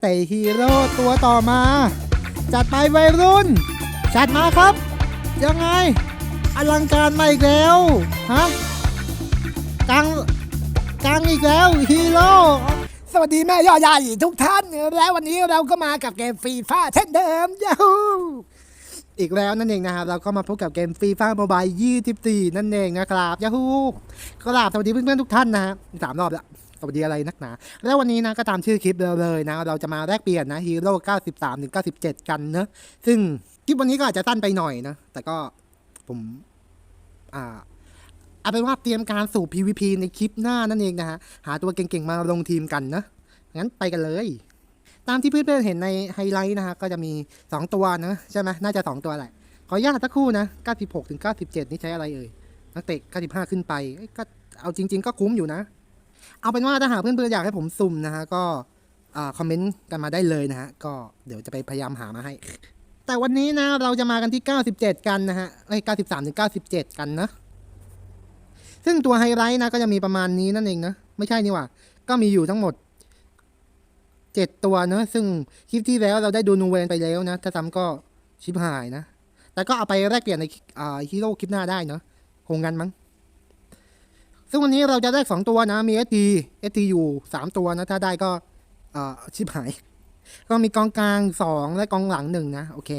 แต่ฮีโร่ตัวต่อมา จัดไปวัยรุ่น จัดมาครับ ยังไง อลังการมาอีกแล้ว ฮะกังกังอีกแล้วฮีโร่สวัสดีแม่ย่อใหญ่ทุกท่าน แล้ววันนี้เราก็มากับเกมฟรีฟ้าเช่นเดิมยาฮูอีกแล้วนั่นเองนะครับ เราก็มาพบกับเกมฟรีฟ้าโมบาย24 นั่นเองนะครับยาฮูกราบสวัสดีเพื่อนๆทุกท่านนะฮะสามรอบแล้ว สวัสดีอะไรนักหนา แล้ววันนี้นะก็ตามชื่อคลิปเราเลยนะ เราจะมาแลกเปลี่ยนนะฮีโร่93ถึง97 กันเนอะซึ่งคลิปวันนี้ก็อาจจะสั้นไปหน่อยนะ แต่ก็ผม อ่าเอาเป็นว่าเตรียมการสู่ PVP ในคลิปหน้านั่นเองนะฮะ หาตัวเก่งๆมาลงทีมกันนะ งั้นไปกันเลย ตามที่เพื่อนๆเห็นในไฮไลท์นะฮะ ก็จะมี 2 ตัวนะ ใช่ไหมน่าจะ 2 ตัวแหละ ขออนุญาตสักครู่นะ 96ถึง97 นี่ใช้อะไรเอ่ย นักเตะ 95 ขึ้นไป ก็เอาจริง ๆ ก็คุ้มอยู่นะ เอาเป็นว่าถ้าหากเพื่อนๆอยากให้ผมสุ่มนะฮะก็คอมเมนต์กันมาได้เลยนะฮะก็เดี๋ยวจะไปพยายามหามาให้ แต่วันนี้นะเราจะมากันที่ 97 กันนะฮะเอ้ย93ถึง97กันนะซึ่งตัวไฮไลท์นะก็จะมีประมาณนี้นั่นเองนะไม่ใช่นี่ว่า ก็มีอยู่ทั้งหมด7ตัวเนอะซึ่งคลิปที่แล้วเราได้ดูนูเวนไปแล้วนะ ถ้าซ้ำก็ชิบหายนะ แต่ก็เอาไปแลกเปลี่ยนในฮีโร่คลิปหน้าได้เนาะคงกันมั้ง ซึ่งวันนี้เราจะได้สองตัวนะ มี ST ST อยู่3ตัวนะ ถ้าได้ก็อชิบหาย ก็มีกองกลาง2และกองหลังหนึ่งนะ โอเค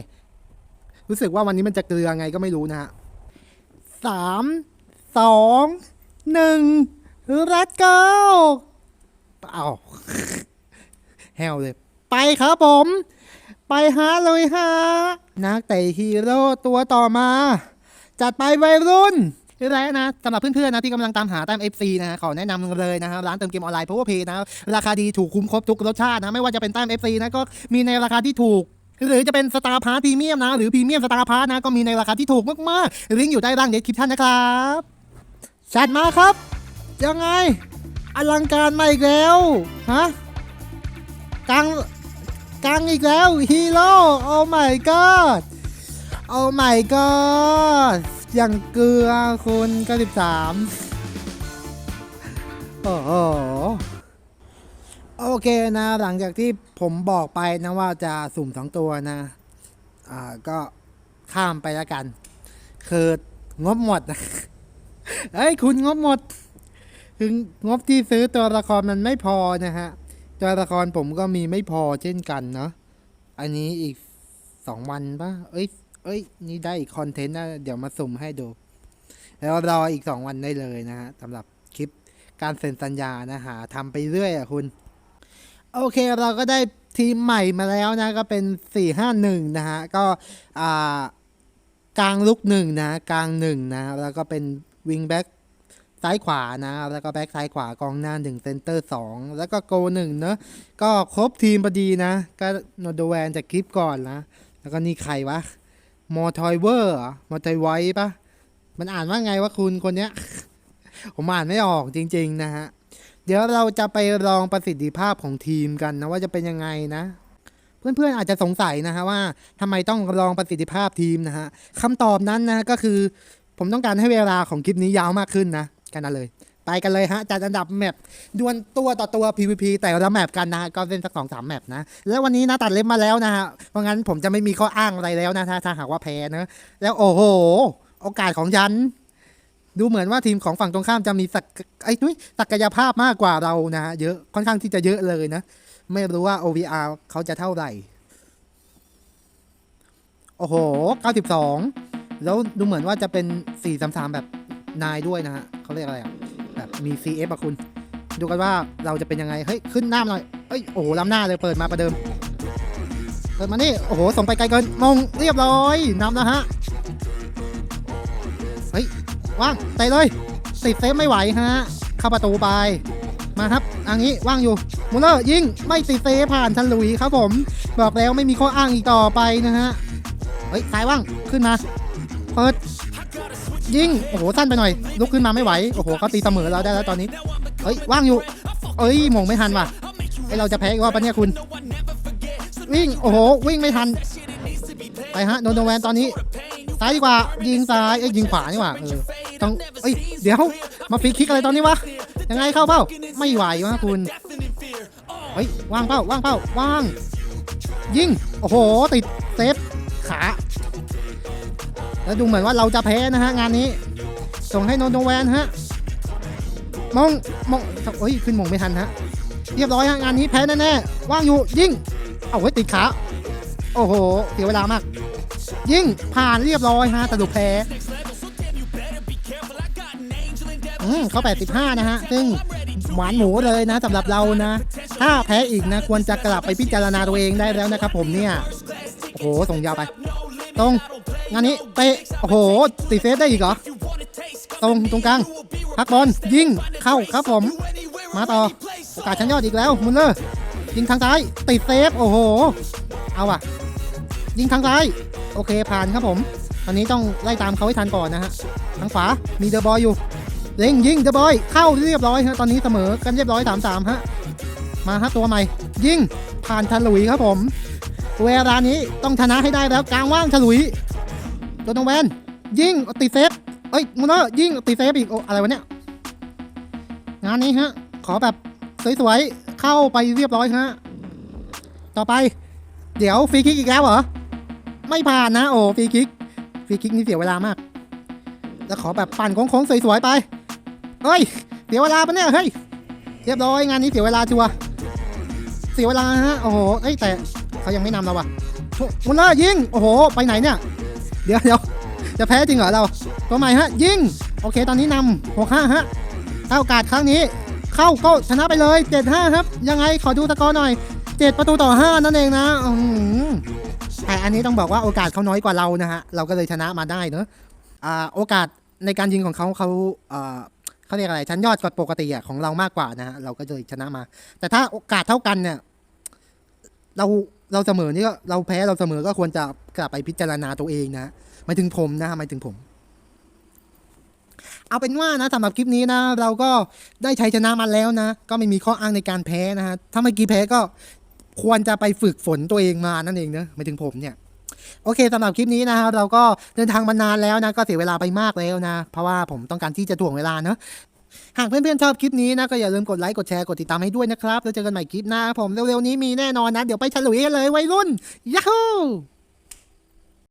รู้สึกว่าวันนี้มันจะเกลือไงก็ไม่รู้นะฮะสามสองหนึ่งรัดเก้าเอาแฮวเลย ไปครับผม ไปหาเลยฮะนักเตะฮีโร่ตัวต่อมา จัดไปวัยรุ่น และนะสำหรับเพื่อนๆนะที่กำลังตามหาแต้ม FC นะฮะขอแนะนำเลยนะฮะร้านเติมเกมออนไลน์ Power Play นะราคาดีถูกคุ้มครบทุกรสชาตินะไม่ว่าจะเป็นแต้ม FC นะก็มีในราคาที่ถูกหรือจะเป็นสตาร์พาร์ทพรีเมียมนะ หรือพรีเมียมสตาร์พาร์ทนะ ก็มีในราคาที่ถูกมากๆลิงก์อยู่ใต้ล่างเด็ดคลิปท่านนะครับจัดมาครับ ยังไง อลังการมาอีกแล้ว ฮะกังกังอีกแล้วฮีโร่โอ้ my god โอ้ my god อย่างเกลือคุณ93โอ้โหโอเคนะหลังจากที่ผมบอกไปนะว่าจะสุ่มสองตัวนะ อ่าก็ข้ามไปแล้วกัน คืองบหมดนะเฮ้ยคุณงบหมด คืองบที่ซื้อตัวละครมันไม่พอนะฮะ ตัวละครผมก็มีไม่พอเช่นกันเนาะ อันนี้อีกสองวันปะเอ้ย เอ้ย นี่ได้อีกคอนเทนต์นะเดี๋ยวมาสุ่มให้ดู แล้วรออีกสองวันได้เลยนะฮะสำหรับคลิปการเซ็นสัญญานะหาทำไปเรื่อยอะคุณ โอเคเราก็ได้ทีมใหม่มาแล้วนะ ก็เป็น 4-5-1 นะฮะ ก็อ่ากลางลุกหนึ่งนะ กลางหนึ่งนะ แล้วก็เป็นวิงแบ็กซ้ายขวานะ แล้วก็แบ็กซ้ายขวากองหน้าหนึ่งเซนเตอร์สองแล้วก็โกหนึ่งเนอะก็ครบทีมพอดีนะ ก็โนดแวนจากคลิปก่อนนะ แล้วก็นี่ใครวะ มอทอยเวอร์มอทอยไว้ปะมันอ่านว่าไงวะคุณคนเนี้ย ผมอ่านไม่ออกจริง ๆ นะฮะ เดี๋ยวเราจะไปลองประสิทธิภาพของทีมกันนะว่าจะเป็นยังไงนะเพื่อนๆอาจจะสงสัยนะฮะว่าทำไมต้องลองประสิทธิภาพทีมนะฮะคำตอบนั้นนะก็คือ ผมต้องการให้เวลาของคลิปนี้ยาวมากขึ้นนะกันนั้นเลย กันเลยฮะจัดอันดับแมปดวลตัวต่อตัว PVP แต่ละแมปกันนะก็เล่นสักสองสามแมปนะ แล้ววันนี้นะตัดเล็บมาแล้วนะฮะเพราะงั้นผมจะไม่มีข้ออ้างอะไรแล้วนะถ้าถ้าหากว่าแพ้นะแล้วโอ้โห โอกาสของฉัน ดูเหมือนว่าทีมของฝั่งตรงข้ามจะมีศักไอ้นุ้ยศักยภาพมากกว่าเรานะฮะเยอะค่อนข้างที่จะเยอะเลยนะ ไม่รู้ว่า OVR เขาจะเท่าไหร่โอ้โห 92 แล้วดูเหมือนว่าจะเป็น 433 แบบนายด้วยนะฮะเขาเรียกอะไรอะ แบบมี CF อะคุณ ดูกันว่าเราจะเป็นยังไง เฮ้ย ขึ้นหน้ามาหน่อย เอ้ย โอ้โหล้ำหน้าเลยเปิดมาประเดิม เปิดมานี่ โอ้โห ส่งไปไกลเกิน มง เรียบร้อยนำแล้วฮะ เฮ้ย ว่างเตะเลยติดเซฟไม่ไหวฮะ เข้าประตูไป มาครับ อันนี้ว่างอยู่ มูลเลอร์ยิง ไม่ติดเซฟผ่านทันลุยครับผม บอกแล้วไม่มีข้ออ้างอีกต่อไปนะฮะ เฮ้ยสายว่าง ขึ้นมา เปิด ยิงโอ้โหสั้นไปหน่อย ลุกขึ้นมาไม่ไหวโอ้โหเขาตีเสมอเราได้แล้วตอนนี้เฮ้ยว่างอยู่ เอ้ยมงไม่ทันว่ะไอเราจะแพ้อีกว่าปะเนี่ยคุณ วิ่งโอ้โหวิ่งไม่ทันไปฮะโดนโดนแวนตอนนี้ซ้ายดีกว่ายิงซ้ายเอ้ยยิงขวานี่หว่าเออต้องเอ้ยเดี๋ยวมาฟรีคิกอะไรตอนนี้วะยังไงเข้าเปล่าไม่ไหววะคุณเฮ้ยว่างเป้าว่างเป้าว่าง ยิงโอ้โหติดเซฟขา แล้วดูเหมือนว่าเราจะแพ้นะฮะงานนี้ ส่งให้โนโนแวนฮะมองมองเฮ้ยขึ้นมองไม่ทันฮะเรียบร้อยฮะงานนี้แพ้แน่ๆว่างอยู่ยิงเอาไว้ยติดขาโอ้โหเสียเวลามาก ยิงผ่านเรียบร้อยฮะแต่ดูแพ้อืมเขา85 นะฮะ ซึ่งหวานหมูเลยนะสำหรับเรานะ ถ้าแพ้อีกนะ ควรจะกลับไปพิจารณาตัวเองได้แล้วนะครับผมเนี่ย โอ้โหส่งยาวไป ตรง งานนี้เตะโอ้โหติดเซฟได้อีกเหรอ ตรงตรงกลางพักบอลยิงเข้าครับผม มาต่อโอกาสชั้นยอดอีกแล้วมุลเลอร์ยิงทางซ้ายติดเซฟโอ้โห เอาอะยิงทางซ้าย โอเคผ่านครับผม ตอนนี้ต้องไล่ตามเขาให้ทันก่อนนะฮะทางขวามีเดอะบอยอยู่เล็งยิงเดอะบอยเข้าเรียบร้อยฮะตอนนี้เสมอกันเรียบร้อยสามสามฮะมาฮะตัวใหม่ ยิงผ่านฉลุยครับผมเวลานี้ต้องชนะให้ได้แล้วกลางว่างฉลุย ตัวตรงแวนยิงติดเซฟเอ้ยมูนเนอร์ยิงติดเซฟอีกโอ้อะไรวะเนี่ยงานนี้ฮะ ขอแบบสวยๆเข้าไปเรียบร้อยฮะต่อไป เดี๋ยวฟรีคิกอีกแล้วเหรอไม่ผ่านนะโอ้ฟรีคิกฟรีคิกนี่เสียเวลามากแล้วขอแบบปั่นโค้งๆสวยๆไปเฮ้ยเสียเวลาปะเนี่ยเฮ้ยเรียบร้อยงานนี้เสียเวลาชัวเสียเวลาฮะโอ้โหเอ้แต่เขายังไม่นำเราว่ะมุลเลอร์ยิงโอ้โห ไปไหนเนี่ย เดี๋ยวเดี๋ยวจะแพ้จริงเหรอเราตัวใหม่ฮะยิงโอเคตอนนี้นำหกห้าฮะถ้าโอกาสครั้งนี้ เข้าก็ชนะไปเลยเจ็ดห้าครับ ยังไงขอดูสกอหน่อยเจ็ดประตูต่อห้านั่นเองนะอืออแต่อันนี้ต้องบอกว่าโอกาสเขาน้อยกว่าเรานะฮะเราก็เลยชนะมาได้เนอะอ่าโอกาสในการยิงของเขาเขาอ่าเขาเรียกอะไรชั้นยอดกว่าปกติอะของเรามากกว่านะฮะเราก็เลยชนะมา แต่ถ้าโอกาสเท่ากันเนี่ย เรา เราเสมอนี่ก็เราแพ้เราเสมอก็ควรจะกลับไปพิจารณาตัวเองนะหมายถึงผมนะหมายถึงผม เอาเป็นว่านะสำหรับคลิปนี้นะ เราก็ได้ชัยชนะมาแล้วนะ ก็ไม่มีข้ออ้างในการแพ้นะฮะถ้าเมื่อกี้แพ้ก็ควรจะไปฝึกฝนตัวเองมานั่นเองนะหมายถึงผมเนี่ยโอเคสำหรับคลิปนี้นะครับเราก็เดินทางมานานแล้วนะก็เสียเวลาไปมากแล้วนะ เพราะว่าผมต้องการที่จะถ่วงเวลาเนอะ หากเพื่อนๆชอบคลิปนี้นะก็อย่าลืมกดไลค์กดแชร์กดติดตามให้ด้วยนะครับ แล้วเจอกันใหม่คลิปหน้าผมเร็วๆนี้มีแน่นอนนะ เดี๋ยวไปฉลุยกันเลยวัยรุ่นยาฮู